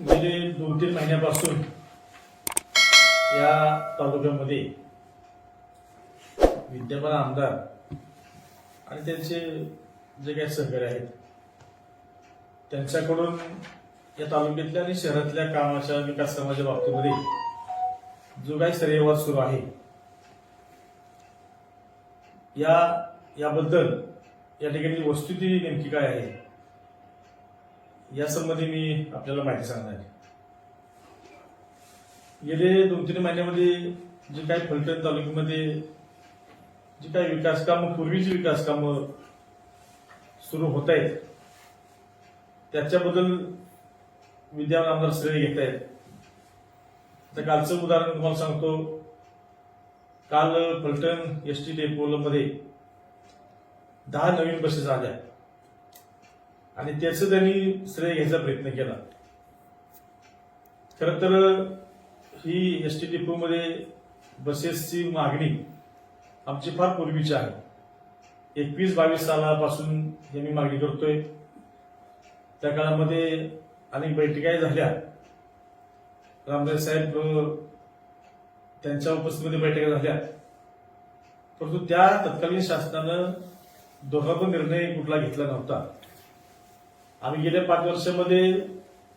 गेले दोन तीन महिन्यापासून या तालुक्यामध्ये विद्यमान आमदार आणि त्यांचे जे काही सहकारी आहेत त्यांच्याकडून या तालुक्यातल्या आणि शहरातल्या कामाच्या विकास कामाच्या बाबतीमध्ये जो काही श्रेयवाद सुरू आहे या याबद्दल या ठिकाणी वस्तुस्थिती नेमकी काय आहे? या संबंधी मी आपल्याला माहिती सांगणार आहे. गेले दोन तीन महिन्यामध्ये जे काही फलटण तालुक्यामध्ये जी काही विकास कामं पूर्वीची विकास कामं सुरू होत आहेत त्याच्याबद्दल विद्यमान आमदार श्रेय घेत आहेत. आता कालचं उदाहरण तुम्हाला सांगतो. काल फलटण एस टी डेपोलमध्ये दहा नवीन बसेस आल्या. आणि त्याचं त्यांनी श्रेय घ्यायचा प्रयत्न केला. खर तर ही एस टी डेपोमध्ये बसेसची मागणी आमची फार पूर्वीची आहे. एकवीस बावीस सालापासून हे मी मागणी करतोय. त्या काळामध्ये अनेक बैठकाही झाल्या. रामदास साहेब त्यांच्या उपस्थितीमध्ये बैठका झाल्या. परंतु त्या तत्कालीन शासनानं धोरणात्मक निर्णय कुठला घेतला नव्हता. आम्ही गेल्या पाच वर्षामध्ये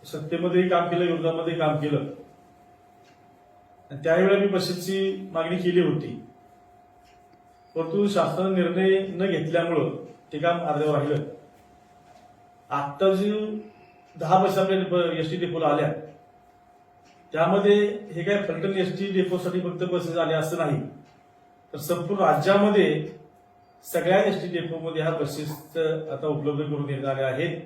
सत्तेमध्येही काम केलं विरोधामध्ये काम केलं. आणि त्यावेळेला मी बसेसची मागणी केली होती. परंतु शासनाने निर्णय न घेतल्यामुळं ते काम अर्ध्यावर राहिलं. आता जी दहा बस आपल्या एस टी डेपोला आल्या त्यामध्ये हे काय फलटण एस टी डेपोसाठी फक्त बसेस आल्या असं नाही. तर संपूर्ण राज्यामध्ये सगळ्या एस टी डेपोमध्ये ह्या बसेस आता उपलब्ध करून देण्यात आल्या आहेत.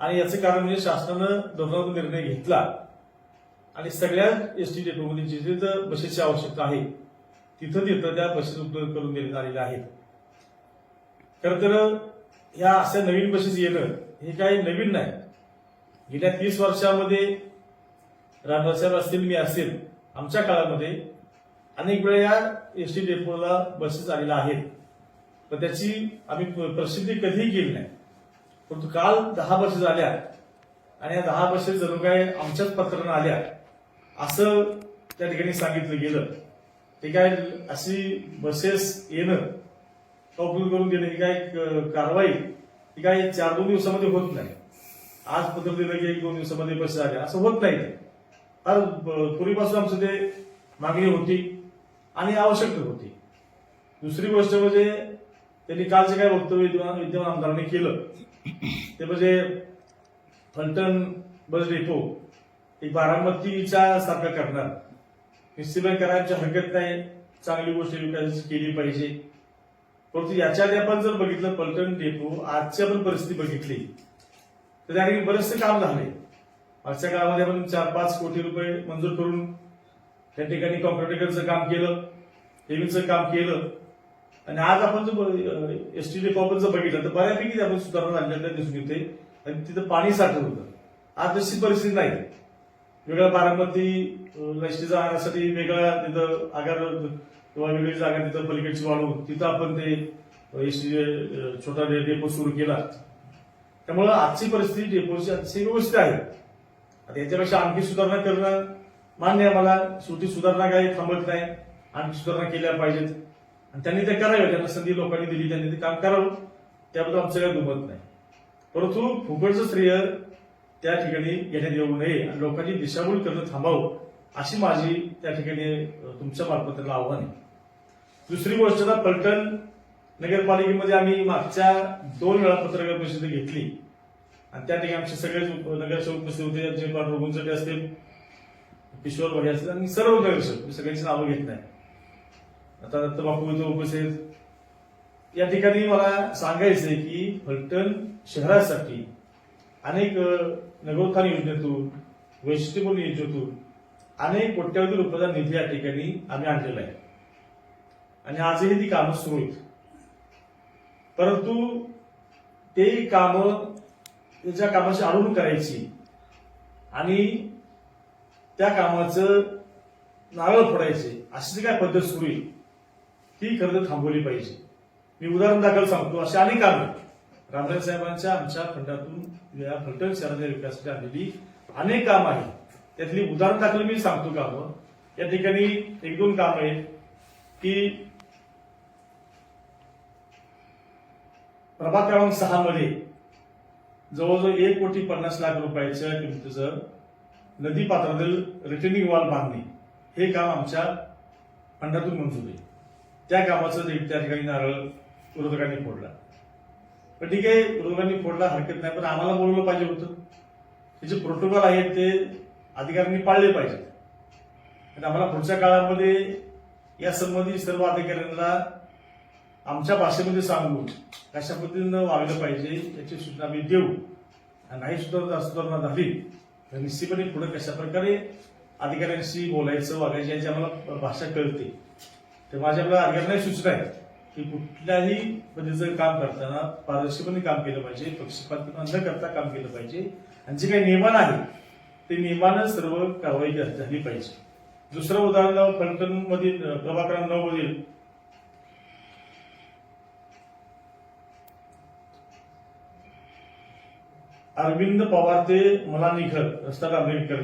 आणि याचं कारण म्हणजे शासनानं धोरणात्मक निर्णय घेतला. आणि सगळ्या एस टी डेपोमध्ये जिथे जर बसेसची आवश्यकता आहे तिथं तिथं त्या बसेस उपलब्ध करून देण्यात आलेल्या आहेत. खरं तर ह्या अशा नवीन बसेस येणं हे काही नवीन नाही. गेल्या तीस वर्षामध्ये रामदासाहेब असतील मी असेल आमच्या काळामध्ये अनेक वेळा या एस टी डेपोला बसेस आलेल्या आहेत. पण त्याची आम्ही प- प्रसिद्धी कधीही केली नाही. परंतु काल दहा वर्ष झाल्या आणि या दहा वर्ष जणू काय आमच्याच पत्रानं आल्या असं त्या ठिकाणी सांगितलं गेलं. ते काय अशी बसेस येणं उपलब्ध करून देणं ही काय क- कारवाई ही काय चार दोन दिवसामध्ये होत नाही. आज पत्र दिलं की एक दोन दिवसामध्ये बस आल्या असं होत नाही. फार पूर्वीपासून आमचं ते मागणी होती आणि आवश्यकता होती. दुसरी गोष्ट म्हणजे त्यांनी कालचे काय वक्तव्य विद्यमान विद्यमान आमदारांनी केलं. ते म्हणजे फलटण बस डेपो एक बारामतीच्या सारखं करणार. निश्चितपणे करायची हरकत नाही चांगली गोष्ट विकासाची केली पाहिजे. परंतु याच्या आधी आपण जर बघितलं पलटण डेपो आजची आपण परिस्थिती बघितली. तर त्या ठिकाणी बरेचसे काम झाले. आजच्या काळामध्ये आपण चार पाच कोटी रुपये मंजूर करून त्या ठिकाणी कॉम्प्युटरचं काम केलं हेवीचं काम केलं. आणि आज आपण जर एस टी डेपो आपण जर बघितलं तर बऱ्यापैकी आपण सुधारणा झालेल्या दिसून येते. आणि तिथं पाणी साठत होतं. आज तशी परिस्थिती नाही. वेगळा बारामती एस टी जाण्यासाठी वेगळा तिथं आगार किंवा वेगळी जागा तिथं पलीकडची वाढवून तिथं आपण ते एस टी छोटा डे- डेपो सुरू केला. त्यामुळं आजची परिस्थिती डेपोची अतिशय व्यवस्थित आहे. आता याच्यापेक्षा आणखी सुधारणा करणं मान्य आहे मला. सुटी सुधारणा काही थांबत नाही. आणखी सुधारणा केल्या पाहिजेत. आणि त्यांनी ते करावे त्यांना संधी लोकांनी दिली त्यांनी ते काम करावं. त्याबद्दल आमचं काही दुमत नाही. परंतु फुकटचं श्रेय त्या ठिकाणी घेण्यात येऊ नये आणि लोकांची दिशाभूल करणं थांबावं अशी माझी त्या ठिकाणी तुमच्या मार्फत आव्हान आहे. दुसरी गोष्ट आता पलटण नगरपालिकेमध्ये आम्ही मागच्या दोन वेळा पत्रकार परिषद घेतली. आणि त्या ठिकाणी आमचे सगळेच नगरसेवक उपस्थित होते आमचे रोगुंचटे असतील किशोर भाई असतील आणि सर्व नगरसेवक सगळ्यांची नावं घेत नाही. आता दत्तबापू इथं उपस्थित. या ठिकाणी मला सांगायचंय की फलटण शहरासाठी अनेक नगोत्थान योजनेतून वैशिष्ट्यपूर्ण योजनेतून अनेक कोट्यवधी रुपयाचा निधी या ठिकाणी आम्ही आणलेला आहे. आणि आजही ती कामं सुरू आहेत. परंतु ते कामं त्याच्या कामाची अडवणूक करायची आणि त्या कामाचं नारळ फोडायचे अशी जी काय पद्धत सुरू आहे ती खरं थांबवली पाहिजे. मी उदाहरण दाखल सांगतो. असे अनेक कामं रामराज साहेबांच्या आमच्या फंडातून या फलटण शहराच्या विकासासाठी आलेली अनेक काम आहेत. त्यातली उदाहरण दाखल मी सांगतो काम. या ठिकाणी एक दोन काम आहेत की प्रभाग क्रमांक सहा मध्ये जवळजवळ एक कोटी पन्नास लाख रुपयाच्या किमतीचं नदी पात्रातील रिटर्निंग वॉल बांधणे हे काम आमच्या फंडातून मंजूर आहे. त्या कामाचं त्या ठिकाणी नारळ विरोधकांनी फोडला. पण ठीक आहे विरोधकांनी फोडला हरकत नाही पण आम्हाला बोलवलं पाहिजे होतं. हे जे प्रोटोकॉल आहेत ते अधिकाऱ्यांनी पाळले पाहिजेत. आणि आम्हाला पुढच्या काळामध्ये या संबंधी सर्व अधिकाऱ्यांना आमच्या भाषेमध्ये सांगून कशा पद्धतीनं वागलं पाहिजे याची सूचना आम्ही देऊ. आणि नाही सुधारणा सुधारणा झाली तर निश्चितपणे पुढे कशा प्रकारे अधिकाऱ्यांशी बोलायचं वागायचं याची आम्हाला भाषा कळते. तर माझ्या आपल्या अधिकाऱ्यांना सूचना आहे की कुठल्याही पद्धतीचं काम करताना पारदर्शकपणे काम केलं पाहिजे पक्षपात न करता काम केलं पाहिजे. आणि जे काही नियमन आहे ते नियमानं सर्व कारवाई झाली पाहिजे. दुसरं उदाहरण फलटण मधील प्रभाग नऊ मधील अरविंद पवार ते मला निघत रस्ता डांबरीकर